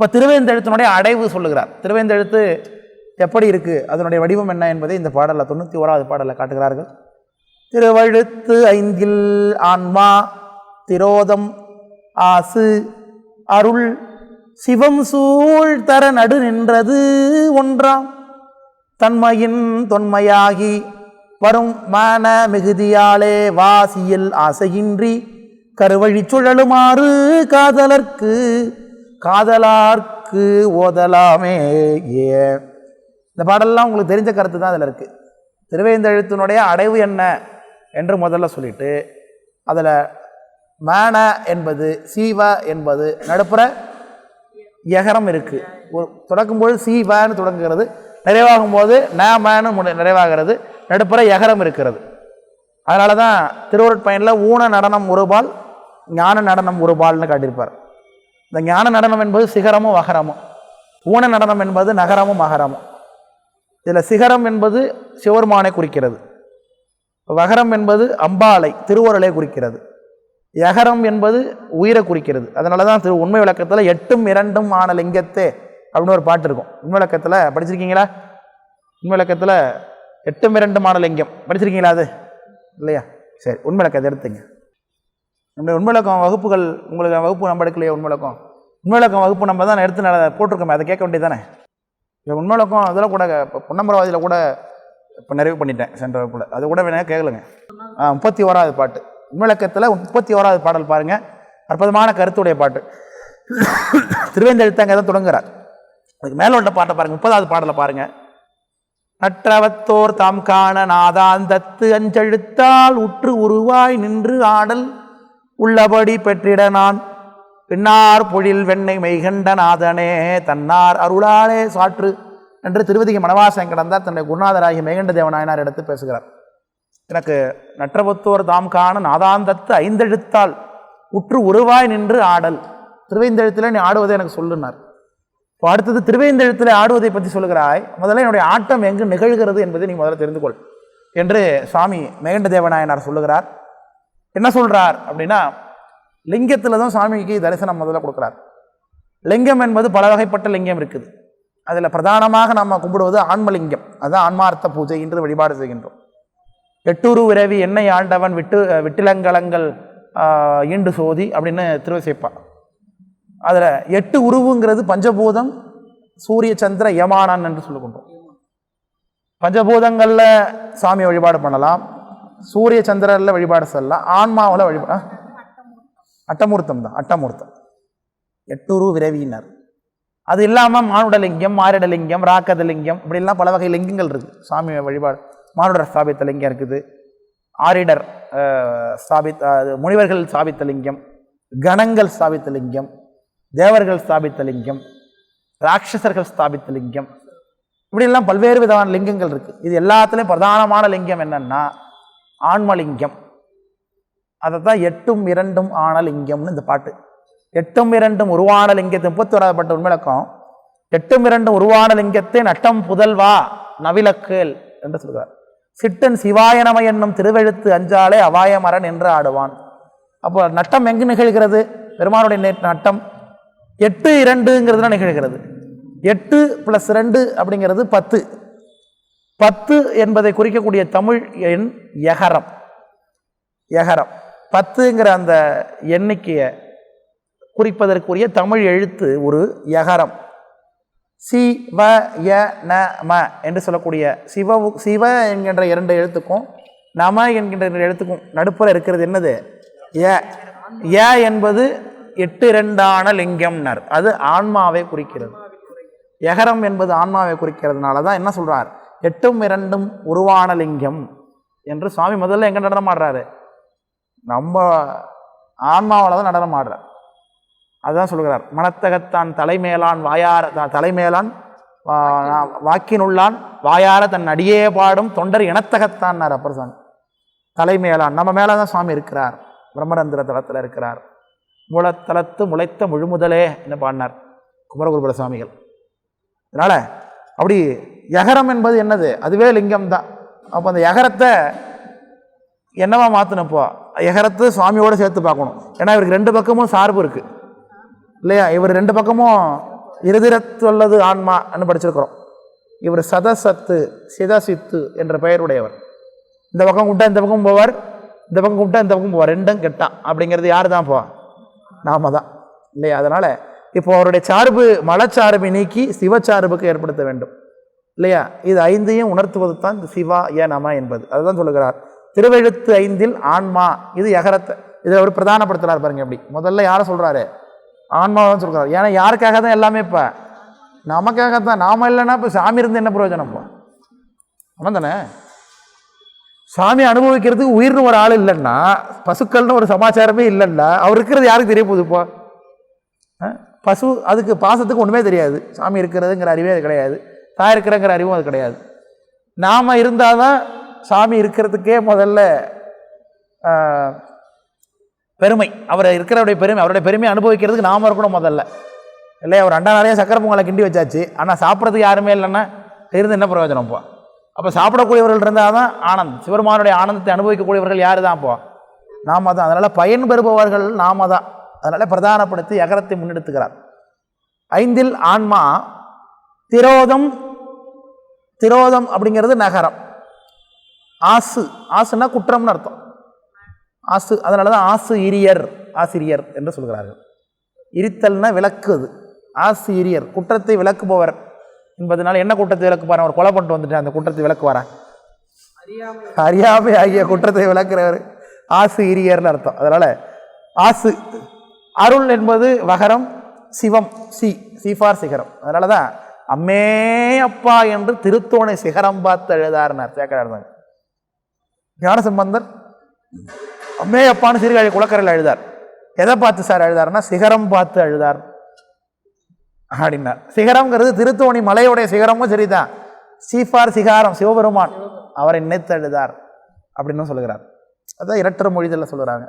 இப்போ திருவேந்தெழுத்தினுடைய அடைவு சொல்லுகிறார். திருவேந்தெழுத்து எப்படி இருக்குது அதனுடைய வடிவம் என்ன என்பதை இந்த பாடலில் தொண்ணூற்றி ஓராவது பாடலில் காட்டுகிறார்கள். திருவழுத்து ஐந்தில் ஆன்மா திரோதம் ஆசு அருள் சிவம் சூழ் தர நடு நின்றது ஒன்றாம். தன்மையின் தொன்மையாகி வரும் மான மிகுதியாலே வாசியில் ஆசையின்றி கருவழி சுழலுமாறு காதலர்க்கு காதலார்க்கு ஓதலாமே ஏ. இந்த பாடல்லாம் உங்களுக்கு தெரிஞ்ச கருத்து தான் அதில் இருக்குது திருவேந்தெழுத்தினுடைய அடைவு என்ன என்று முதல்ல சொல்லிட்டு அதில் மேன என்பது சீவ என்பது நடுப்புற எகரம் இருக்குது ஒரு தொடக்கும்போது சீவான்னு தொடங்குகிறது நிறைவாகும் போது ந மேனு நிறைவாகிறது நடுப்புற எகரம் இருக்கிறது. அதனால தான் திருவருட்பயனில் ஊன நடனம் ஒருபால் ஞான நடனம் ஒருபால்னு காட்டியிருப்பார். இந்த ஞான நடனம் என்பது சிகரமும் வகரமும் ஊன நடனம் என்பது நகரமும் மகரமும் இதில் சிகரம் என்பது சிவருமானை குறிக்கிறது. வகரம் என்பது அம்பாலை திருவருளை குறிக்கிறது. யகரம் என்பது உயிரை குறிக்கிறது. அதனால தான் திரு உண்மை விளக்கத்தில் எட்டும் இரண்டும் ஆன லிங்கத்தே அப்படின்னு ஒரு பாட்டு இருக்கும். உண்மை விளக்கத்தில் படிச்சிருக்கீங்களா? உண்மை விளக்கத்தில் எட்டும் இரண்டும் ஆன லிங்கம். படிச்சிருக்கீங்களா அது? இல்லையா? சரி உண்மை விளக்கத்தை எடுத்துங்க. நம்முடைய உண்மையிலக்கம் வகுப்புகள் உங்களுக்கு வகுப்பு நம்ம எடுக்கலையே உண்மையிலக்கம்? உண்மையிலக்கம் வகுப்பு நம்ம தான் எடுத்து நட- போட்டிருக்கோமே அதை கேட்க வேண்டியதானே இப்போ உண்மை அதில் கூட இப்போ பொன்னம்பரவாதியில் கூட இப்போ நிறைவு பண்ணிட்டேன் சென்ற வகுப்பில். அது கூட வேணா கேளுங்க. ஆ முப்பத்தி ஓராவது பாட்டு. உண்மையிலக்கத்தில் முப்பத்தி ஓராவது பாடல் பாருங்கள் அற்புதமான கருத்துடைய பாட்டு. திருவேந்தெழுத்தாங்க தான் தொடங்குறார். அதுக்கு மேலே உள்ள பாட்டை பாருங்கள் முப்பதாவது பாடலை பாருங்கள் நற்றவத்தோர் தாம் காண நாதாந்தத்து அஞ்செழுத்தால் உற்று உருவாய் நின்று ஆடல். உள்ளபடி பெற்றிட நான். பின்னார் பொழில் வெண்ணை மெய்கண்டநாதனே தன்னார் அருளாலே சாற்று என்று திருவதிக மனவாசம் கடந்தார். தன்னை குருநாதராகிய மெய்கண்ட தேவநாயனார் எடுத்து பேசுகிறார். எனக்கு நற்றபுத்தோர் தாம் காண நாதாந்தத்து ஐந்தெழுத்தால் உற்று உருவாய் நின்று ஆடல். திருவைந்தெழுத்தில் நீ ஆடுவதை எனக்கு சொல்லுனார். இப்போ அடுத்தது திருவைந்தெழுத்தில் ஆடுவதை பற்றி சொல்லுகிறாய். முதல்ல என்னுடைய ஆட்டம் எங்கு நிகழ்கிறது என்பதை நீ முதல்ல தெரிந்து கொள் என்று சுவாமி மேகண்ட தேவநாயனார் சொல்லுகிறார். என்ன சொல்கிறார் அப்படின்னா லிங்கத்தில் தான் சாமிக்கு தரிசனம் முதல்ல கொடுக்குறார். லிங்கம் என்பது பல வகைப்பட்ட லிங்கம் இருக்குது. அதில் பிரதானமாக நம்ம கும்பிடுவது ஆன்மலிங்கம். அதுதான் ஆன்மார்த்த பூஜை என்று வழிபாடு செய்கின்றோம். எட்டுரு விரவி எண்ணெய் ஆண்டவன் விட்டு விட்டிலங்கலங்கள் ஈண்டு சோதி அப்படின்னு திருவசைப்பா. அதில் எட்டு உருவுங்கிறது பஞ்சபூதம் சூரிய சந்திர யமானான் என்று சொல்லுகின்றோம். பஞ்சபூதங்களில் சாமி வழிபாடு பண்ணலாம். சூரிய சந்திரரில் வழிபாடு செய்யலாம் ஆன்மாவில் வழிபா அட்டமூர்த்தம் தான் அட்டமூர்த்தம். எட்டுரு விரவியினர். அது இல்லாமல் மானுடலிங்கம் மாரிடலிங்கம் ராக்கதலிங்கம் இப்படிலாம் பல வகை லிங்கங்கள் இருக்குது சாமி வழிபாடு மானுடர் ஸ்தாபித்த லிங்கம் இருக்குது. ஆரிடர் அஹ், ஸ்தாபித்த அது முனிவர்கள் ஸ்தாபித்த லிங்கம் கணங்கள் ஸ்தாபித்த லிங்கம் தேவர்கள் ஸ்தாபித்த லிங்கம் ராட்சசர்கள் ஸ்தாபித்த லிங்கம். இப்படிலாம் பல்வேறு விதமான லிங்கங்கள் இருக்குது இது எல்லாத்துலேயும் பிரதானமான லிங்கம் என்னென்னா ஆன்மலிங்கம். அதை தான் எட்டும் இரண்டும் ஆன லிங்கம்னு இந்த பாட்டு. எட்டும் இரண்டும் உருவான லிங்கத்தை முப்பத்தி ஓராவது உண்மையிலக்கம் எட்டும் இரண்டும் உருவான லிங்கத்தை நட்டம் புதல்வா நவிலக்கேல் என்று சொல்கிறார் சிட்டன் சிவாயனம என்னும் திருவெழுத்து அஞ்சாலே அபாயமரன் என்று ஆடுவான். அப்போ நட்டம் எங்கு நிகழ்கிறது? பெருமானுடைய நேற்று நட்டம் எட்டு இரண்டுங்கிறதுல நிகழ்கிறது. எட்டு ப்ளஸ் ரெண்டு அப்படிங்கிறது பத்து. பத்து என்பதை குறிக்கக்கூடிய தமிழ் எண் எகரம் யகரம். பத்துங்கிற அந்த எண்ணிக்கையை குறிப்பதற்குரிய தமிழ் எழுத்து ஒரு எகரம் சி வ ய ந ம என்று சொல்லக்கூடிய சிவ சிவ என்கின்ற இரண்டு எழுத்துக்கும் நம என்கின்ற எழுத்துக்கும் நடுப்புற இருக்கிறது என்னது? ய. ய என்பது எட்டு இரண்டான லிங்கம்னர். அது ஆன்மாவை குறிக்கிறது. யகரம் என்பது ஆன்மாவை குறிக்கிறதுனால தான் என்ன சொல்கிறார் எட்டும் இரண்டும் உருவான லிங்கம் என்று சுவாமி முதல்ல எங்கே நடனம் ஆடுறாரு? நம்ம ஆன்மாவில் தான் நடனம் ஆடுறார். அதுதான் சொல்கிறார் மனத்தகத்தான் தலைமேலான் வாயார தலைமேலான் வா- வாக்கினுள்ளான் வாயார தன் அடியே பாடும் தொண்டர் இனத்தகத்தான் அப்பர் சாமி. தலைமேலான் நம்ம மேலே தான் சுவாமி இருக்கிறார். பிரம்மரந்திர தலத்தில் இருக்கிறார். மூலத்தலத்து முளைத்த முழுமுதலே என்ன பாடினார்? குமரகுருபுர சுவாமிகள். அதனால் அப்படி யகரம் என்பது என்னது? அதுவே லிங்கம் தான் அப்போ அந்த யகரத்தை என்னவா மாற்றினப்போ யகரத்தை சுவாமியோடு சேர்த்து பார்க்கணும். ஏன்னா இவருக்கு ரெண்டு பக்கமும் சார்பு இருக்குது இல்லையா? இவர் ரெண்டு பக்கமும் இருதிரத்துள்ளது ஆன்மான்னு படிச்சிருக்கிறோம். இவர் சதசத்து சிதசித்து என்ற பெயருடையவர். இந்த பக்கம் கூப்பிட்டா இந்த பக்கம் போவார். இந்த பக்கம் கூப்பிட்டா இந்த பக்கம் போவார். ரெண்டும் கெட்டான் அப்படிங்கிறது யார் தான் போவா நாம தான் இல்லையா? அதனால் இப்போ அவருடைய சார்பு மலச்சார்பை நீக்கி சிவச்சார்புக்கு ஏற்படுத்த வேண்டும். இல்லையா? இது ஐந்தையும் உணர்த்துவது தான் இந்த சிவா ஏ நம என்பது. அதுதான் சொல்லுகிறார். திருவெழுத்து ஐந்தில் ஆன்மா இது எகரத்தை இதை அவர் பிரதானப்படுத்துகிறார் பாருங்க எப்படி. முதல்ல யாரை சொல்கிறாரு ஆன்மாவை தான் சொல்கிறார் ஏன்னா யாருக்காக தான் எல்லாமே இப்போ? நமக்காக தான். நாம இல்லைன்னா இப்போ சாமி இருந்து என்ன பிரயோஜனம் இப்போ? அவன் தானே? சாமி அனுபவிக்கிறதுக்கு உயிர்னு ஒரு ஆள் இல்லைன்னா பசுக்கள்னு ஒரு சமாச்சாரமே இல்லைன்னா அவர் இருக்கிறது யாருக்கு தெரிய போகுது இப்போ? ஆ? பசு அதுக்கு பாசத்துக்கு ஒன்றுமே தெரியாது. சாமி இருக்கிறதுங்கிற அறிவே அது கிடையாது. தான் இருக்கிறங்கிற அறிவும் அது கிடையாது. நாம் இருந்தால் தான் சாமி இருக்கிறதுக்கே முதல்ல பெருமை. அவர் இருக்கிறவருடைய பெருமை அவருடைய பெருமையை அனுபவிக்கிறதுக்கு நாம் இருக்கணும் முதல்ல. இல்லையா அவர் அண்டா நாளையே சக்கரை பொங்கலை கிண்டி வச்சாச்சு. ஆனால் சாப்பிட்றதுக்கு யாருமே இல்லைன்னா இருந்து என்ன பிரயோஜனம் இப்போ? அப்போ சாப்பிடக்கூடியவர்கள் இருந்தால் தான் ஆனந்த் சிவருமானுடைய ஆனந்தத்தை அனுபவிக்கக்கூடியவர்கள் யார் தான் அப்போ நாம் தான். அதனால் பயன் பெறுபவர்கள் நாம தான். அதனால் பிரதானப்படுத்தி அகரத்தை முன்னெடுத்துக்கிறார். ஐந்தில் ஆன்மா திரோதம் திரோதம் அப்படிங்கிறது நகரம். ஆசு ஆசுன்னா குற்றம்னு அர்த்தம். ஆசு அதனால தான் ஆசு இரியர் ஆசிரியர் என்று சொல்கிறார்கள். இருத்தல்னா விளக்குது ஆசு இரியர் குற்றத்தை விளக்குபவர் என்பதனால என்ன குற்றத்தை விளக்குப்பார்? அவர் கொலை பண்ணிட்டு வந்துட்டு அந்த குற்றத்தை விளக்குவாரா? அறியாமை ஆகிய குற்றத்தை விளக்குறவர் ஆசு இரியர்னு அர்த்தம். அதனால் ஆசு அருள் என்பது வகரம் சிவம் சி சிஃபார் சிகரம். அதனால தான் அம்மே அப்பா என்று திருத்தோணை சிகரம் பார்த்து எழுதாருனார் சேக்கரார் தான் ஞானசம்பந்தர் அம்மே அப்பான்னு சீர்காழி குளக்கரையில் எழுதார். எதை பார்த்து சார் எழுதாருன்னா சிகரம் பார்த்து எழுதார் அப்படின்னார். சிகரம்ங்கிறது திருத்தோணி மலையுடைய சிகரமும் சரிதான். சீஃபார் சிகாரம் சிவபெருமான் அவரை நினைத்து எழுதார் அப்படின்னு சொல்லுகிறார். அதான் இரட்டர் மொழிதல்ல சொல்கிறாங்க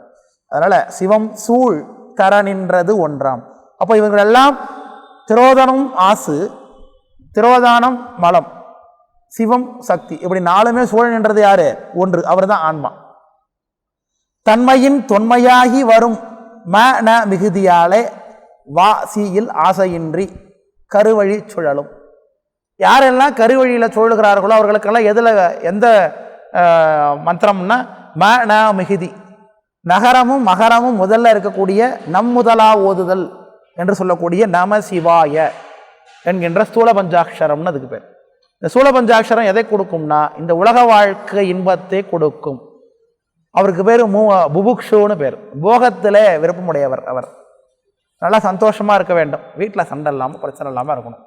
அதனால் சிவம் சூழ் தர நின்றது ஒன்றாம். அப்போ இவர்கள் எல்லாம் ஆசு திரோதானம் மலம். சிவம் சக்தி. இப்படி நாலுமே சூழ நின்றது யாரு? ஒன்று. அவர்தான் ஆன்மா. தன்மையின் தொன்மையாகி வரும் ம ந மிகுதியாலே வா சியில் ஆசையின்றி கருவழி சுழலும். யாரெல்லாம் கருவழியில் சுழலுகிறார்களோ அவர்களுக்கெல்லாம் எதில் எந்த மந்திரம்னா ம ந மிகுதி. நகரமும் மகரமும் முதல்ல இருக்கக்கூடிய நம் முதலா ஓதுதல் என்று சொல்லக்கூடிய நம சிவாய. என்கின்ற ஸ்தூல பஞ்சாட்சரம்னு அதுக்கு பேர். இந்த ஸ்தூல பஞ்சாட்சரம் எதை கொடுக்கும்னா இந்த உலக வாழ்க்கை இன்பத்தை கொடுக்கும். அவருக்கு பேர் மூ புபுக்ஷுன்னு பேர். போகத்தில் விருப்பமுடையவர் அவர். நல்லா சந்தோஷமாக இருக்க வேண்டும். வீட்டில் சண்டை இல்லாமல் பிரச்சனை இல்லாமல் இருக்கணும்.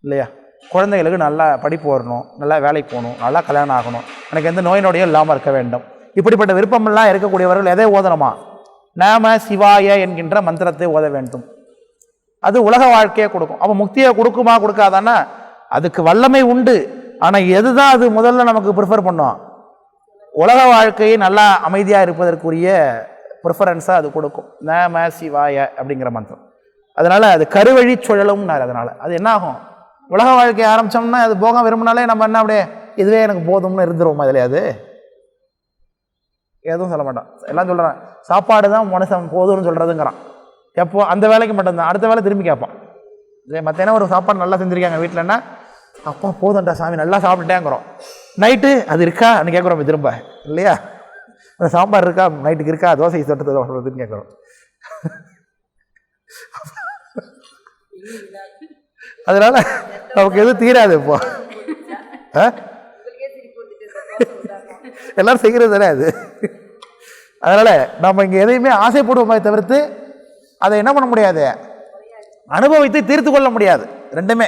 இல்லையா? குழந்தைகளுக்கு நல்லா படிப்பு வரணும் நல்லா வேலைக்கு போகணும் நல்லா கல்யாணம் ஆகணும். எனக்கு எந்த நோய் நொடியும் இல்லாமல் இருக்க வேண்டும். இப்படிப்பட்ட விருப்பமெல்லாம் இருக்கக்கூடியவர்கள் எதை ஓதணுமா? நாம சிவாய என்கின்ற மந்திரத்தை ஓத வேண்டும். அது உலக வாழ்க்கையை கொடுக்கும். அப்போ முக்தியை கொடுக்குமா கொடுக்காதானா அதுக்கு வல்லமை உண்டு. ஆனால் எது தான் அது முதல்ல நமக்கு ப்ரிஃபர் பண்ணும்? உலக வாழ்க்கையை நல்லா அமைதியாக இருப்பதற்குரிய ப்ரிஃபரன்ஸாக அது கொடுக்கும். நம சிவாய அப்படிங்கிற மந்திரம். அதனால் அது கருவழி சுழலும்னார் அதனால். அது என்ன ஆகும்? உலக வாழ்க்கையை ஆரம்பித்தோம்னா அது போக விரும்பினாலே நம்ம என்ன அப்படியே இதுவே எனக்கு போதும்னு இருந்துருவோம் அதில் அது? எதுவும் சொல்ல மாட்டான். எல்லாம் சொல்கிறான் சாப்பாடு தான் மனுஷன் போதும்னு சொல்கிறதுங்கிறான் எப்போ அந்த வேலைக்கு மட்டும்தான். அடுத்த வேலை திரும்பி கேட்பான். இதே மத்தியானம் ஒரு சாப்பாடு நல்லா செஞ்சுருக்காங்க வீட்டிலன்னா அப்பா போதும்டா சாமி நல்லா சாப்பிட்டுட்டேங்கிறோம். நைட்டு அது இருக்கா? கேட்குறோம் திரும்ப. இல்லையா? அந்த சாம்பார் இருக்கா? நைட்டுக்கு இருக்கா? தோசை தொட்டு சொல்கிறதுன்னு கேட்குறோம். அதனால் நமக்கு எதுவும் தீராது இப்போ. ஆ? எல்லாரும் செய்கிறது தானே அது? அதனால் நம்ம இங்கே எதையுமே ஆசைப்படுவோமே தவிர்த்து அதை என்ன பண்ண முடியாது? அனுபவித்து தீர்த்து கொள்ள முடியாது. ரெண்டுமே.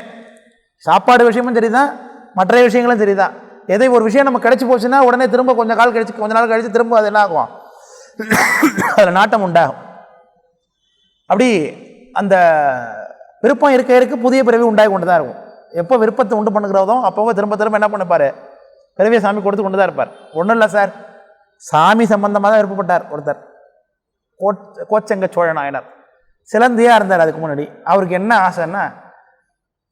சாப்பாடு விஷயமும் சரிதான் மற்ற விஷயங்களும் சரிதான் எதை ஒரு விஷயம் நம்ம கிடைச்சி போச்சுன்னா உடனே திரும்ப கொஞ்ச கால் கழிச்சு கொஞ்ச நாள் கழிச்சு திரும்ப அது என்ன ஆகும்? அதில் நாட்டம் உண்டாகும். அப்படி அந்த விருப்பம் இருக்க இருக்க புதிய பிறவி உண்டாகி கொண்டு தான் இருக்கும். எப்போ விருப்பத்தை உண்டு பண்ணுகிறதோ அப்போ திரும்ப திரும்ப என்ன பண்ணிப்பார்? பிறவியை சாமி கொடுத்து கொண்டு தான் இருப்பார். ஒன்றும் இல்லை சார். சாமி சம்பந்தமாக தான் விருப்பப்பட்டார் ஒருத்தர். கோச் கோச்சங்க சோழ நாயனர். சிலந்தியாக இருந்தார் அதுக்கு முன்னாடி. அவருக்கு என்ன ஆசைன்னா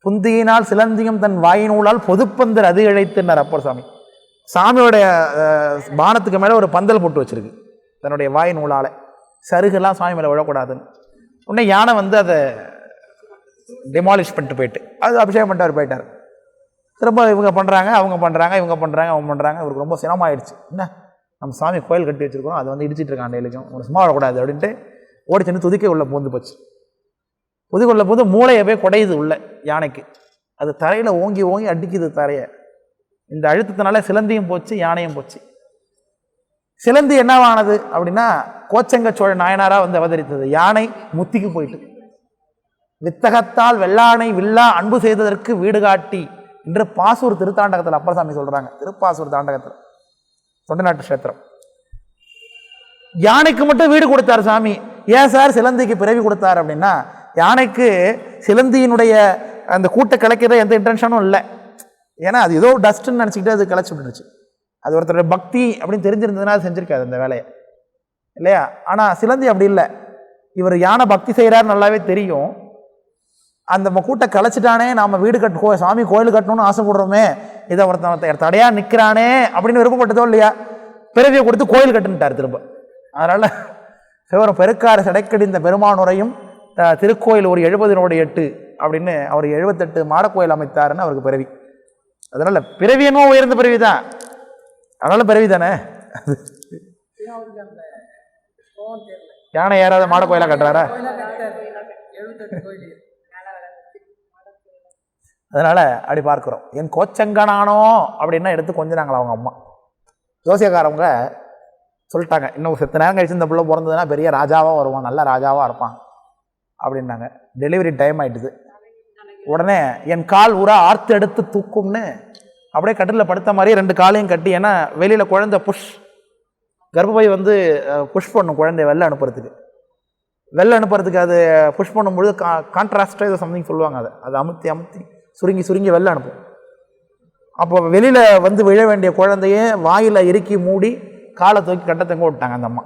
புந்தியினால் சிலந்தியும் தன் வாயினூலால் பொதுப்பந்தர் அது இழைத்துனார் அப்பர் சாமி சாமியோடைய பானத்துக்கு மேலே ஒரு பந்தல் போட்டு வச்சிருக்கு. தன்னுடைய வாய் நூலால் சருகெல்லாம் சாமி மேலே விழக்கூடாதுன்னு. உடனே யானை வந்து அதை டிமாலிஷ் பண்ணிட்டு போயிட்டு அது அபிஷேகம் பண்ணிட்டு அவர் போயிட்டார். திரும்ப இவங்க பண்ணுறாங்க அவங்க பண்ணுறாங்க இவங்க பண்ணுறாங்க அவங்க பண்ணுறாங்க இவருக்கு ரொம்ப சிரமமாயிடுச்சு. என்ன? நம்ம சாமி கோயில் கட்டி வச்சுருக்கோம் அதை வந்து இடிச்சிட்டு இருக்கான் டெய்லிக்கும் ஒரு சும்மா விடக்கூடாது அப்படின்ட்டு ஓடி சென்று துதிக்க உள்ள பூந்து போச்சு. புதுக்குள்ள போது மூளையை போய் குடையுது உள்ள யானைக்கு. அது தரையில் ஓங்கி ஓங்கி அடிக்குது தரையை. இந்த அழுத்தத்தினால சிலந்தியும் போச்சு யானையும் போச்சு. சிலந்தி என்னவானது அப்படின்னா கோச்சங்க சோழ நாயனாரா வந்து அவதரித்தது. யானை முத்திக்கு போயிட்டு. வித்தகத்தால் வெள்ளானை வில்லா அன்பு செய்ததற்கு வீடு காட்டி என்று பாசூர் திருத்தாண்டகத்தில் அப்பரசாமி சொல்றாங்க. திருப்பாசூர் தாண்டகத்தில். தொண்டநாட்டு கஷேத்திரம். யானைக்கு மட்டும் வீடு கொடுத்தார் சாமி. ஏன் சார் சிலந்திக்கு பிறவி கொடுத்தார் அப்படின்னா யானைக்கு சிலந்தியினுடைய அந்த கூட்டை கலைக்கிற எந்த இன்டென்ஷனும் இல்லை. ஏன்னா அது ஏதோ டஸ்ட்டுன்னு நினச்சிக்கிட்டு அது கலைச்சி விட்டுருச்சு. அது ஒருத்தருடைய பக்தி அப்படின்னு தெரிஞ்சிருந்ததுன்னா அது செஞ்சுருக்காது அந்த வேலையை. இல்லையா? ஆனால் சிலந்தி அப்படி இல்லை. இவர் யானை பக்தி செய்கிறாரு நல்லாவே தெரியும். அந்த கூட்டை கலைச்சிட்டானே நாம் வீடு கட்டு கோ சாமி கோயில் கட்டணும்னு ஆசைப்படுறோமே இதை ஒருத்தன் ஒருத்தன் நிற்கிறானே அப்படின்னு விருப்பப்பட்டதோ இல்லையா? பிறவியை கொடுத்து கோயில் கட்டுன்ட்டார் திரும்ப. அதனால் சிவரம் பெருக்காறு சடைக்கடிந்த பெருமானுரையும் திருக்கோயில் ஒரு எழுபதினோடு எட்டு அப்படின்னு அவர் எழுபத்தெட்டு மாடக்கோயில் அமைத்தாருன்னு அவருக்கு பிறவி. அதனால் பிறவி என்னமோ உயர்ந்த பிறவி தான். அதனால பிறவி தானே? யானை ஏறாத மாடக்கோயிலாக கட்டுறாரா? அதனால் அப்படி பார்க்குறோம். என் கோச்சங்கனானோ அப்படின்னா எடுத்து கொஞ்சினாங்களா அவங்க அம்மா. ஜோசியக்காரவங்க சொல்லிட்டாங்க இன்னும் செத்த நேரம் கழிச்சு இந்த பிள்ளை பிறந்ததுன்னா பெரிய ராஜாவாக வருவான் நல்ல ராஜாவாக இருப்பான் அப்படின்னாங்க. டெலிவரி டைம் ஆகிட்டுது உடனே என் கால் ஊரா ஆர்த்து எடுத்து தூக்கும்னு அப்படியே கட்டிலில் படுத்த மாதிரி ரெண்டு காலையும் கட்டி ஏன்னா வெளியில் குழந்தை புஷ். கர்ப்பப்பை வந்து புஷ் பண்ணும் குழந்தைய வெளில அனுப்புறதுக்கு. வெளில அனுப்புறதுக்கு அது புஷ் பண்ணும்பொழுது கா கான்ட்ராஸ்டாக ஏதோ சம்திங் சொல்லுவாங்க அதை. அது அமுத்தி அமுத்தி சுருங்கி சுருங்கி வெளில அனுப்பும். அப்போ வெளியில் வந்து விழ வேண்டிய குழந்தைய வாயில் இறுக்கி மூடி காலை தூக்கி கட்ட தங்க விட்டாங்க அந்த அம்மா.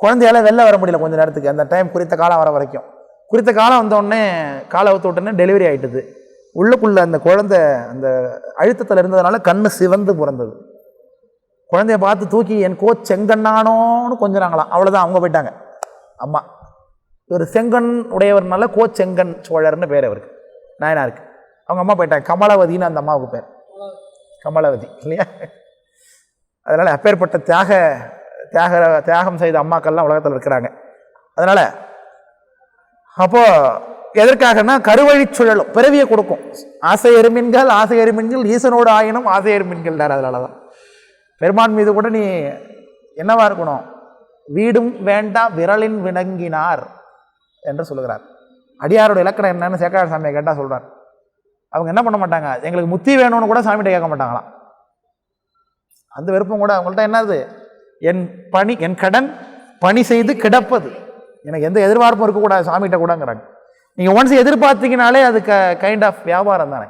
குழந்தையால வெளில வர முடியல கொஞ்ச நேரத்துக்கு. அந்த டைம் குறித்த காலம் வர வரைக்கும். குறித்த காலம் வந்தோடனே காலை ஊற்ற உடனே டெலிவரி ஆயிட்டுது. உள்ளுக்குள்ளே அந்த குழந்தை அந்த அழுத்தத்தில் இருந்ததுனால கண்ணு சிவந்து பிறந்தது குழந்தைய பார்த்து தூக்கி என் கோ செங்கண்ணானோன்னு கொஞ்சினாங்களாம் அவ்வளோதான் அவங்க போயிட்டாங்க. அம்மா இவர் செங்கன் உடையவர்னால கோ செங்கன் சோழர்னு பேர் அவருக்கு. நாயனாருக்கு. அவங்க அம்மா போயிட்டாங்க. கமலவதின்னு அந்த அம்மாவுக்கு பேர். கமலவதி இல்லையா? அதனால் அப்பேற்பட்ட தியாக தியாக தியாகம் செய்த அம்மாக்கள்லாம் உலகத்தில் இருக்கிறாங்க. அதனால் அப்போது எதற்காகனா கருவழி சுழலும் பிறவியை கொடுக்கும். ஆசை எருமின்கள் ஆசை எருமின்கள் ஈசனோடு ஆயினும் ஆசை எருமின்கள்டார் அதனால தான் பெருமான் மீது கூட நீ என்னவா இருக்கணும்? வீடும் வேண்டாம் விரலின் விளங்கினார் என்று சொல்லுகிறார். அடியாரோட இலக்கணம் என்னன்னு சேக்கார சாமியை கேட்டால் சொல்கிறார் அவங்க என்ன பண்ண மாட்டாங்க? எங்களுக்கு முத்தி வேணும்னு கூட சாமிகிட்ட கேட்க மாட்டாங்களாம். அந்த விருப்பம் கூட அவங்கள்ட்ட என்னது? என் பணி என் கடன் பணி செய்து கிடப்பது. எனக்கு எந்த எதிர்பார்ப்பும் இருக்கக்கூடாது சாமிகிட்ட கூடங்கிறாங்க. நீங்கள் ஒன்ஸ் எதிர்பார்த்தீங்கனாலே அது க கைண்ட் ஆஃப் வியாபாரம் தானே.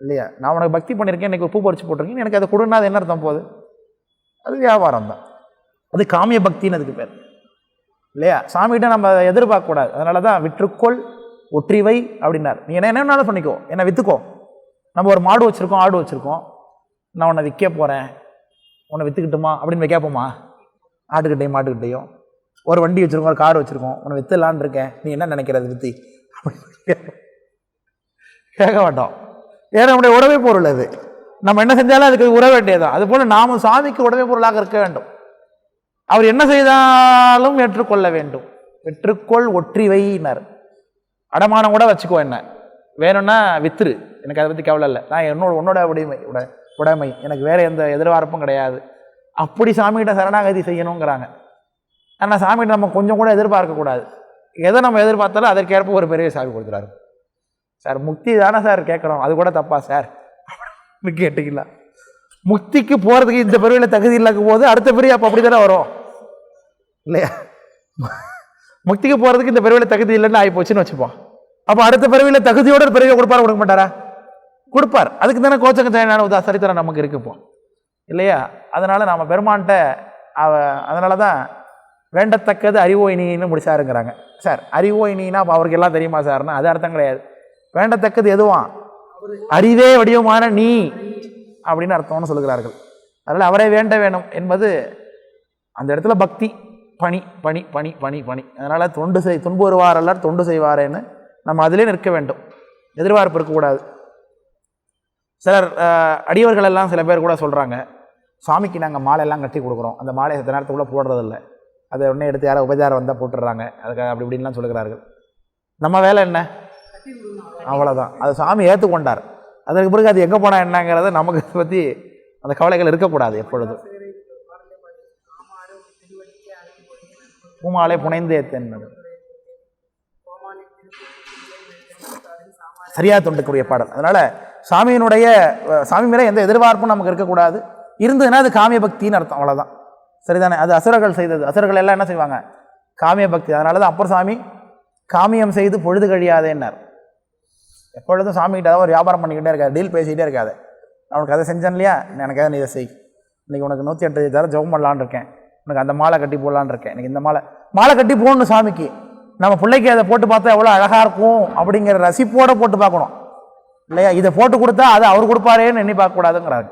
இல்லையா? நான் உனக்கு பக்தி பண்ணியிருக்கேன் எனக்கு பூ பறிச்சு போட்டிருக்கேன் எனக்கு அதை கொடுன்னா அது என்ன அர்த்தம் போகுது? அது வியாபாரம் தான். அது காமிய பக்தின்னு அதுக்கு பேர். இல்லையா? சாமிகிட்ட நம்ம அதை எதிர்பார்க்கக்கூடாது. அதனால தான் விற்றுக்கொள் ஒற்றிவை அப்படின்னார். நீ என்ன என்னன்னாலும் பண்ணிக்கோ. என்னை விற்றுக்கோ நம்ம ஒரு மாடு வச்சுருக்கோம் ஆடு வச்சுருக்கோம். நான் உன்னை விற்க போகிறேன் உன்னை விற்றுக்கிட்டுமா அப்படின்னு வைக்க போமா ஆட்டுக்கிட்டையும் மாட்டுக்கிட்டையும். ஒரு வண்டி வச்சுருக்கோம் ஒரு கார் வச்சுருக்கோம். உன்னை விற்றுலான்னு இருக்கேன். நீ என்ன நினைக்கிறது வித்தி? அப்படின்னு கேட்க மாட்டோம். ஏன்னா நம்முடைய உடவை பொருள் அது. நம்ம என்ன செஞ்சாலும் அதுக்கு உற வேண்டியதுதான். அது போல நாமும் சாமிக்கு உடவை பொருளாக இருக்க வேண்டும். அவர் என்ன செய்தாலும் ஏற்றுக்கொள்ள வேண்டும். வெற்றுக்கொள் ஒற்றி வையினர் அடமானம் கூட வச்சுக்கோ என்ன. வேணும்னா வித்துரு. எனக்கு அதை பற்றி கவலை இல்லை. நான் என்னோட உன்னோட உடைமை. உட. உடைமை. எனக்கு வேறு எந்த எதிர்பார்ப்பும் கிடையாது. அப்படி சாமிகிட்ட சரணாகதி செய்யணுங்கிறாங்க. ஆனால் சாமிகிட்ட நம்ம கொஞ்சம் கூட எதிர்பார்க்கக்கூடாது எதை நம்ம எதிர்பார்த்தாலும் அதற்கேற்ப ஒரு பெரிய சாமி கொடுத்துறாரு. சார் முக்தி தானே சார் கேட்குறோம். அது கூட தப்பா சார்? அப்படின்னு முக்திக்கு போகிறதுக்கு இந்த பிரிவில் தகுதி இல்லாக்கும் போது அடுத்த பிரிவு அப்போ அப்படி தானே வரும்? இல்லையா? முக்திக்கு போகிறதுக்கு இந்த பிரிவில் தகுதி இல்லைன்னு ஆகி போச்சுன்னு வச்சுப்போம். அப்போ அடுத்த பிறவியில் தகுதியோட ஒரு பிறவியை கொடுப்பாரு கொடுக்க மாட்டாரா? கொடுப்பார். அதுக்கு தானே கோச்சங்க ஜெயனான உதா சரித்திரம் நமக்கு இருக்கு இப்போ. இல்லையா? அதனால் நாம் பெருமான்கிட்ட அவ அதனால தான் வேண்டத்தக்கது அறிவோயினின்னு முடிச்சாருங்கிறாங்க. சார் அறிவோயினா அப்போ அவருக்கு எல்லாம் தெரியுமா சார்னா? அது அர்த்தம் கிடையாது. வேண்டத்தக்கது எதுவான் அறிவே வடிவமான நீ அப்படின்னு அர்த்தம்னு சொல்லுகிறார்கள். அதனால் அவரே வேண்ட வேணும் என்பது அந்த இடத்துல பக்தி பணி பணி பணி பணி பணி. அதனால் தொண்டு செய் துன்புறுவாரெல்லாம் தொண்டு செய்வாரேன்னு நம்ம அதிலே நிற்க வேண்டும். எதிர்பார்ப்பு இருக்கக்கூடாது. சிலர் அடியவர்கள் எல்லாம் சில பேர் கூட சொல்கிறாங்க சாமிக்கு நாங்கள் மாலையெல்லாம் கட்டி கொடுக்குறோம். அந்த மாலை சில நேரத்துக்குள்ளே போடுறதில்ல. அதை உடனே எடுத்து யாரோ உபச்சாரம் வந்தால் போட்டுடுறாங்க. அதுக்கு அப்படி இப்படின்லாம் சொல்லுகிறார்கள். நம்ம வேலை என்ன? அவ்வளோதான் அது சாமி ஏற்றுக்கொண்டார் அதற்கு பிறகு அது எங்கே போனால் என்னங்கிறத நமக்கு பற்றி அந்த கவலைகள் இருக்கக்கூடாது எப்பொழுதும் பூமாலை புனைந்தே தென்னது சரியா தொண்டுக்குரிய பாடல். அதனால் சாமியினுடைய சாமி மேலே எந்த எதிர்பார்ப்பும் நமக்கு இருக்கக்கூடாது. இருந்ததுன்னா அது காமிய பக்தின்னு அர்த்தம் அவ்வளோதான் சரிதானே? அது அசுரர்கள் செய்தது. அசுரர்கள் எல்லாம் என்ன செய்வாங்க? காமிய பக்தி அதனால தான் அப்பர் சாமி காமியம் செய்து பொழுது கழியாதேன்னார். எப்பொழுதும் சாமிகிட்ட ஏதாவது ஒரு வியாபாரம் பண்ணிக்கிட்டே இருக்காது டீல் பேசிக்கிட்டே இருக்காது நான் உனக்கு அதை செஞ்சேன் இல்லையா? எனக்கு அதை நீ இதை செய். இன்றைக்கி உனக்கு நூற்றி எட்டு தரம் ஜபம் பண்ணலான் இருக்கேன். உனக்கு அந்த மாலை கட்டி போடலான்னு இருக்கேன். எனக்கு இந்த மாலை. மாலை கட்டி போடணும் சாமிக்கு. நம்ம பிள்ளைக்கு அதை போட்டு பார்த்தா எவ்வளோ அழகாக இருக்கும் அப்படிங்கிற ரசிப்போடு போட்டு பார்க்கணும். இல்லையா? இதை போட்டு கொடுத்தா அதை அவர் கொடுப்பாரேன்னு எண்ணி பார்க்கக்கூடாதுங்கிறாங்க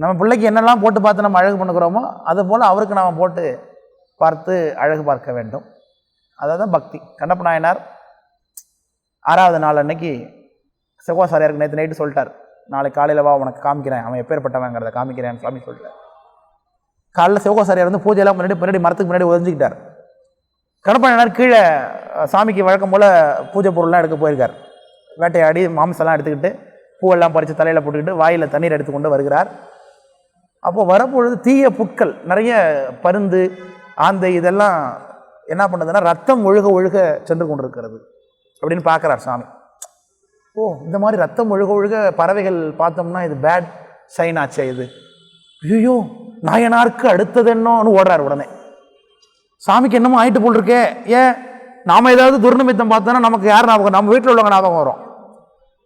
நம்ம பிள்ளைக்கு என்னெல்லாம் போட்டு பார்த்து நம்ம அழகு பண்ணுக்கிறோமோ அது போல் அவருக்கு நாம் போட்டு பார்த்து அழகு பார்க்க வேண்டும். அதான் பக்தி. கண்ணப்ப நாயனார் ஆறாவது நாள் அன்னைக்கு செவ்வாசாரியாருக்கு நேற்று நைட்டு சொல்லிட்டார். நாளை காலையில் வா உனக்கு காமிக்கிறேன். அவன் எப்பேற்பட்டவங்கிறத காமிக்கிறேன் சாமி சொல்லிட்டார். காலைல சிவகோசாரியார் வந்து பூஜையெல்லாம் முன்னாடி முன்னாடி மரத்துக்கு முன்னாடி உதஞ்சிக்கிட்டார். கண்ணப்ப கீழே சாமிக்கு வழக்கம் போல் பூஜை பொருள்லாம் எடுக்க போயிருக்கார். வேட்டையாடி மாம்சம்லாம் எடுத்துக்கிட்டு பூவெல்லாம் பறித்து தலையில் போட்டுக்கிட்டு வாயில் தண்ணீர் எடுத்துக்கொண்டு வருகிறார். அப்போ வரப்பொழுது தீய புட்கள் நிறைய பருந்து ஆந்தை இதெல்லாம் என்ன பண்ணுதுன்னா ரத்தம் ஒழுக ஒழுக சென்று கொண்டிருக்கிறது அப்படின்னு பார்க்குறார் சாமி. ஓ இந்த மாதிரி ரத்தம் ஒழுக ஒழுக பறவைகள் பார்த்தோம்னா இது பேட் சைன் ஆச்சே இது. ஐயோ நாயனாருக்கு அடுத்தது என்னன்னு ஓடுறார் உடனே. சாமிக்கு என்னமோ ஆயிட்டு போல் இருக்கே. ஏன்? நாம ஏதாவது துர்நிமித்தம் பார்த்தோன்னா நமக்கு யார் ஞாபகம்? நம்ம வீட்டில் உள்ளவங்க ஞாபகம் வரும்.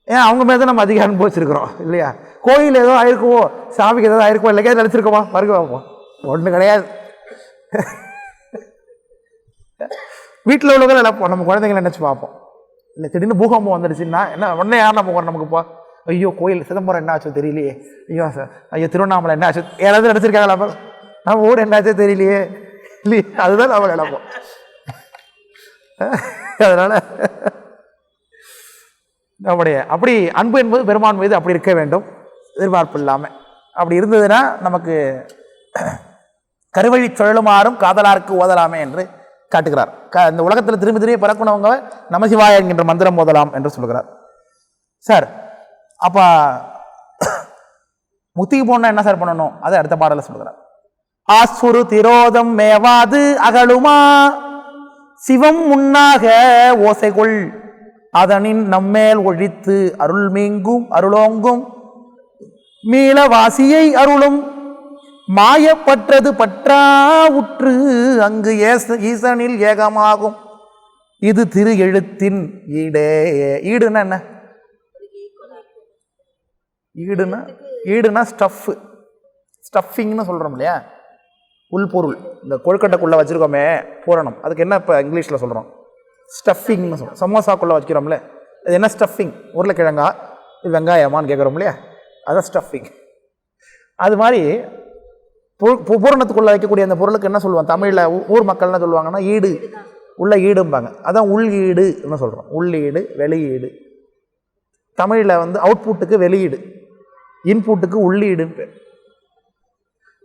ஏன் அவங்க மேலே தான் நம்ம அதிக அனுபவிச்சிருக்கிறோம் இல்லையா? கோயில் ஏதோ ஆயிருக்குவோ சாமிக்கு ஏதோ இல்லை இல்லைக்கே நினச்சிருக்கோமா? மறுக்க பார்ப்போம் ஒன்றும் கிடையாது. வீட்டில் உள்ளவங்க நினைப்போம் நம்ம குழந்தைங்களை நினச்சி பார்ப்போம். இல்லை திடீர்னு பூகம்பம் வந்துடுச்சுன்னா என்ன உடனே யார் நம்ம போகிறோம் நமக்கு இப்போ ஐயோ கோயில் சிதம்பரம் என்ன ஆச்சோ தெரியலையே. ஐயோ சார் ஐயோ திருவண்ணாமலை என்ன ஆச்சு? யாராவது நினச்சிருக்காங்களா நம்ம ஊர் என்ன ஆச்சோ தெரியலையே. இல்லையே அதுதான் நம்ம நினைப்போம். அதனால் நம்முடைய அப்படி அன்பு என்பது பெருமான் மீது அப்படி இருக்க வேண்டும். எதிர்பார்ப்பு இல்லாமல் அப்படி இருந்ததுன்னா நமக்கு கருவழி சுழலுமாறும் காதலாருக்கு ஓதலாமே என்று காட்டுகிறார். க இந்த உலகத்தில் திரும்பி திரும்பி பிறக்கணவங்க நமசிவாய என்கின்ற மந்திரம் ஓதலாம் என்று சொல்கிறார். சார் அப்போ முத்திக்கு போனால் என்ன சார் பண்ணணும்? அதை அடுத்த பாடலில் சொல்கிறார். ஆசுரு திரோதம் மேவாது அகலுமா? சிவம் முன்னாக ஓசைகொள். அதனின் நம்மேல் ஒழித்து அருள் மீங்கும் அருளோங்கும். மீள வாசியை அருளும். மாயப்பற்றது பற்றா உற்று அங்கு ஏச ஈசனில் ஏகமாகும். இது திரு எழுத்தின் ஈடே. ஈடுன்னா என்ன? ஈடுனா ஈடுனா ஸ்டஃப்பு ஸ்டஃபிங்னு சொல்கிறோம் இல்லையா? உள்பொருள். இந்த கொழுக்கட்டைக்குள்ளே வச்சுருக்கோமே பூரணம். அதுக்கு என்ன இப்போ இங்கிலீஷில் சொல்கிறோம் ஸ்டஃபிங்னு சொல்லுவோம். சமோசாக்குள்ளே வைக்கிறோம்ல அது என்ன ஸ்டஃபிங் உருளைக்கிழங்கா? இது வெங்காயமான்னு கேட்குறோம் இல்லையா? அதான் ஸ்டஃபிங் அது மாதிரி பூ- பூரணத்துக்குள்ளே வைக்கக்கூடிய அந்த பொருளுக்கு என்ன சொல்லுவாங்க தமிழில் ஊர் மக்கள் என்ன சொல்லுவாங்கன்னா ஈடு. உள்ள ஈடும்பாங்க. அதான் உள் ஈடுன்னு சொல்கிறோம் உள்ளீடு வெளியீடு. தமிழில் வந்து அவுட்புட்டுக்கு வெளியீடு. இன்புட்டுக்கு உள்ளீடுன்னு பேர்.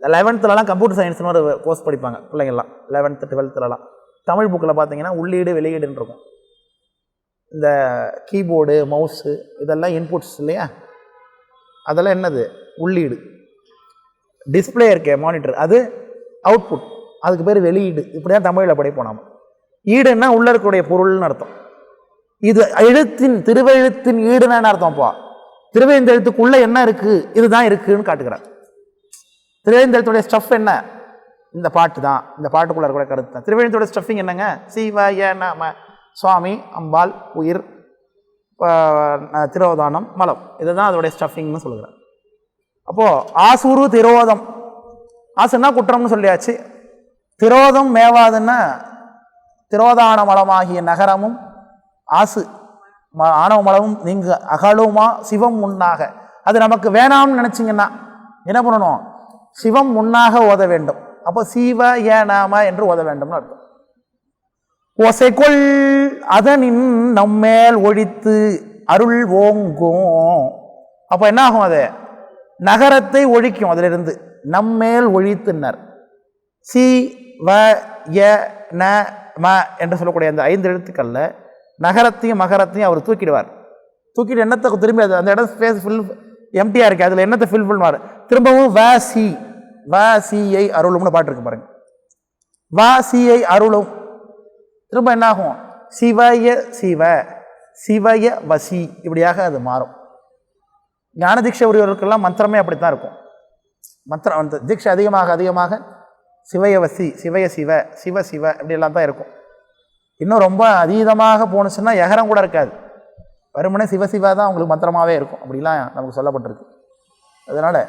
லெவன்த்துலலாம் கம்ப்யூட்டர் சயின்ஸ்னு ஒரு கோர்ஸ் படிப்பாங்க. பிள்ளைங்கள்லாம். லெவன்த்து டுவெல்த்துலலாம் தமிழ் புக்கில் பார்த்தீங்கன்னா உள்ளீடு வெளியீடுன்னு இருக்கும். இந்த கீபோர்டு மவுஸு இதெல்லாம் இன்புட்ஸ் இல்லையா? அதெல்லாம் என்னது? உள்ளீடு. டிஸ்ப்ளே இருக்கே மானிட்டர் அது அவுட்புட் அதுக்கு பேர் வெளியீடு. இப்படி தான் தமிழில் படிப்போம் நாம். ஈடுன்னா உள்ள இருக்கக்கூடிய பொருள்னு அர்த்தம். இது எழுத்தின் திருவெழுத்தின் ஈடுன்னா என்ன அர்த்தம்ப்பா திருவேந்தெழுத்துக்குள்ள என்ன இருக்குது இதுதான் இருக்குன்னு காட்டுகிறார். திருவேந்தெழுத்துடைய ஸ்டஃப் என்ன? இந்த பாட்டு தான். இந்த பாட்டுக்குள்ளே கூட கருத்து தான். திருவேந்தோட ஸ்டஃபிங் என்னங்க? சிவய நம. சுவாமி அம்பாள் உயிர் திரோதானம் மலம். இதுதான் அதோடைய ஸ்டஃபிங்னு சொல்லுகிறார். அப்போது ஆசூரு திரோதம். ஆசுன்னா குற்றம்னு சொல்லியாச்சு. திரோதம் மேவாதுன்னா திரோதான மலமாகிய நகரமும் ஆசு. ம- ஆணவ மலமும் நீங்கள் அகலுமா சிவம் முன்னாக அது நமக்கு வேணாம்னு நினச்சிங்கன்னா என்ன பண்ணணும்? சிவம் முன்னாக ஓத வேண்டும். அப்போ சீவ ஏ நாம என்று ஓத வேண்டும்னு அர்த்தம். ஒசைகொள் அதனின் நம்மேல் ஒழித்து அருள் ஓங்கும். அப்போ என்ன ஆகும் அது? நகரத்தை ஒழிக்கும் அதிலிருந்து. நம்மேல் ஒழித்துனர் சி வ ய ந ம என்று சொல்லக்கூடிய அந்த ஐந்து எழுத்துக்களில் நகரத்தையும் மகரத்தையும் அவர் தூக்கிடுவார். தூக்கிட்டு என்னத்தை திரும்பி அது அந்த இடம் ஸ்பேஸ் ஃபில் எம்டியாக இருக்குது அதில் என்னத்தை ஃபில் பண்ணுவார் திரும்பவும் வ சி. வ சிஐ அருளும்னு பாட்டு இருக்கு பாருங்க. வ சிஐ அருளும். திரும்ப என்ன ஆகும்? சிவய சிவ சிவய வசி. இப்படியாக அது மாறும். ஞான தீட்சை உரியவர்களுக்கெல்லாம் மந்திரமே அப்படித்தான் இருக்கும். மந்திரம் அந்த தீட்சை அதிகமாக அதிகமாக சிவய வசி சிவய சிவ சிவ சிவ இப்படியெல்லாம் தான் இருக்கும். இன்னும் ரொம்ப அதீதமாக போணுச்சுன்னா எகரம் கூட இருக்காது. வெறுமனே சிவசிவா தான் உங்களுக்கு மந்திரமாகவே இருக்கும். அப்படிலாம் நமக்கு சொல்லப்பட்டிருக்கு. அதனால்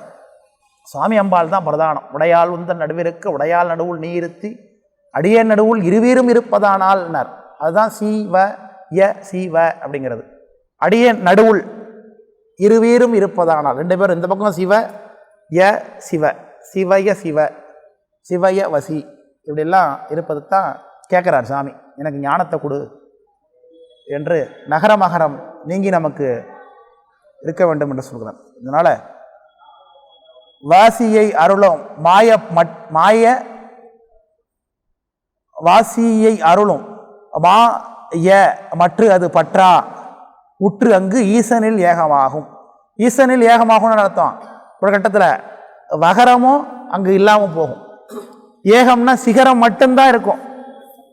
சுவாமி அம்பாள் தான் பிரதானம். உடையால் உந்தன் நடுவிருக்க உடையால் நடுவுள் நீ இருத்தி அடியேன் நடுவுள் இருவீரும் இருப்பதானால்னார் அதுதான் சீவ ய சீவ அப்படிங்கிறது. அடியேன் நடுவுள் இருவீரும் இருப்பதானால். ரெண்டு பேரும் இந்த பக்கம் சிவ ய சிவ. சிவய சிவ. சிவய வசி. இப்படிலாம் இருப்பது தான் கேட்குறார் சாமி. எனக்கு ஞானத்தை கொடு என்று நகர மகரம் நீங்கி நமக்கு இருக்க வேண்டும் என்று சொல்கிறார். இதனால் வாசியை அருளும். மாய மட் மாய வாசியை அருளும். மா ய மற்று அது பற்றா. உற்று அங்கு ஈசனில் ஏகமாகும். ஈசனில் ஏகமாகும்னு அர்த்தம்? ஒரு கட்டத்தில் வகரமும் அங்கு இல்லாமல் போகும். ஏகம்னா சிகரம் மட்டும்தான் இருக்கும்.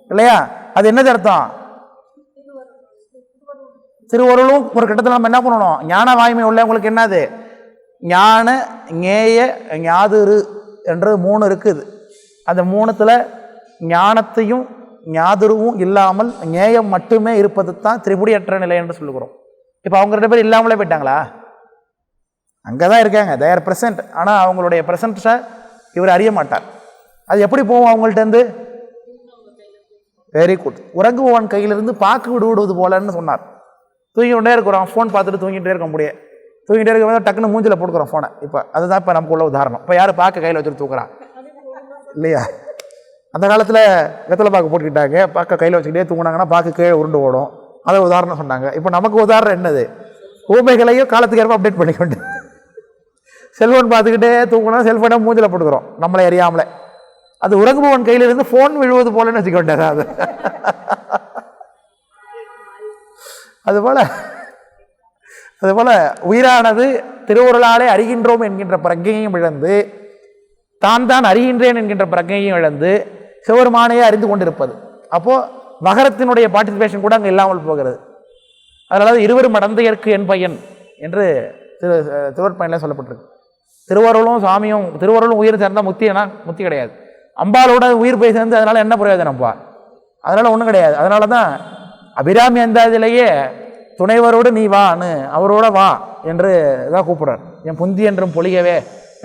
இல்லையா? அது என்னது அர்த்தம்? திருவருளும். ஒரு கட்டத்தில் நம்ம என்ன பண்ணணும்? ஞான வாய்மை உள்ளவங்களுக்கு என்னது? ஞான ஞேய ஞாதுரு என்று மூணு இருக்குது. அந்த மூணுத்தில் ஞானத்தையும் ஞாதுருவும் இல்லாமல் ஞேயம் மட்டுமே இருப்பது தான் திரிபுடியற்ற நிலை என்று சொல்லுகிறோம். இப்போ அவங்க ரெண்டு பேர் இல்லாமலே போயிட்டாங்களா? அங்கே தான் இருக்காங்க தேர் பிரசன்ட் ஆனால் அவங்களுடைய ப்ரெசன்ட்டை இவர் அறிய மாட்டார். அது எப்படி போகும் அவங்கள்ட்டேருந்து வெரி குட் உறங்குபவன் கையிலிருந்து பாக்கு விடுவிடுவது போலன்னு சொன்னார். தூங்கிக்கிட்டே இருக்கிறோம். ஃபோன் பார்த்துட்டு தூங்கிட்டே இருக்க முடியாது தூங்கிட்டே இருக்கும்போது டக்குன்னு மூஞ்சில் போட்டுக்கிறோம் ஃபோனை இப்போ அதுதான் இப்போ நமக்கு உள்ள உதாரணம். இப்போ யார் பார்க்க கையில் வச்சுட்டு தூக்குறான்? இல்லையா? அந்த காலத்தில் வெத்தலை பாக்கு போட்டுக்கிட்டாங்க. பார்க்க கையில் வச்சுக்கிட்டே தூங்கினாங்கன்னா பார்க்க கீழே உருண்டு ஓடும். அதை உதாரணம் சொன்னாங்க. இப்போ நமக்கு உதாரணம் என்னது? ஊமைகளையும் காலத்துக்கு ஏற்ப அப்டேட் பண்ணிக்கொண்டு. செல்ஃபோன் பார்த்துக்கிட்டே தூங்கினா செல்ஃபோனை மூஞ்சில் போட்டுக்கிறோம். நம்மளை அறியாமலே. அது உறங்குபவன் கையிலிருந்து ஃபோன் விழுவது போலன்னு வச்சுக்கொண்டேன் அது. அதுபோல் அதுபோல் உயிரானது திருவுருளாலே அறிகின்றோம் என்கின்ற பிரஜையையும் இழந்து தான் தான் அறிகின்றேன் என்கின்ற பிரஜையையும் இழந்து சிவருமானையே அறிந்து கொண்டிருப்பது. அப்போது மகரத்தினுடைய பார்ட்டிசிபேஷன் கூட அங்கே இல்லாமல் போகிறது. அதனால இருவரும் மடந்தையர்க்கு என் பையன் என்று திரு திருவற்பயனில் சொல்லப்பட்டிருக்கு. திருவருளும் சாமியும் திருவருளும் உயிர் சேர்ந்தால் முத்தினா முத்தி கிடையாது. அம்பாலோட உயிர் போய் சேர்ந்து அதனால் என்ன பிரயோஜனம்ப்பா அதனால் ஒன்றும் கிடையாது. அதனால தான் அபிராமி அந்தாதிலேயே துணைவரோடு நீ வான்னு அவரோட வா என்று இதாக கூப்பிடுறார். என் புந்தி என்றும் பொழியவே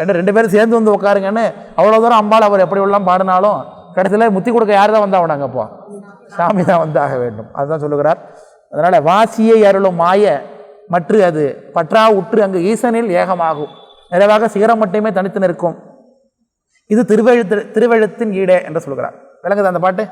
என்று ரெண்டு பேரும் சேர்ந்து வந்து உட்காருங்கன்னு அவ்வளோ தூரம் அம்பாள் அவர் எப்படி எல்லாம் பாடினாலும் கடைசியில் முத்தி கொடுக்க யார் தான் வந்தாவனாங்கப்பா சாமி தான் வந்தாக வேண்டும். அதுதான் சொல்லுகிறார். அதனால் வாசியை அருளும் மாய மற்ற அது பற்றா உற்று அங்கு ஈசனில் ஏகமாகும். நிறைவாக சிகரம் மட்டுமே தனித்து நிற்கும். இது திருவெழுத்து திருவெழுத்தின் ஈடே என்று சொல்கிறார் விளங்குது அந்த பாட்டு?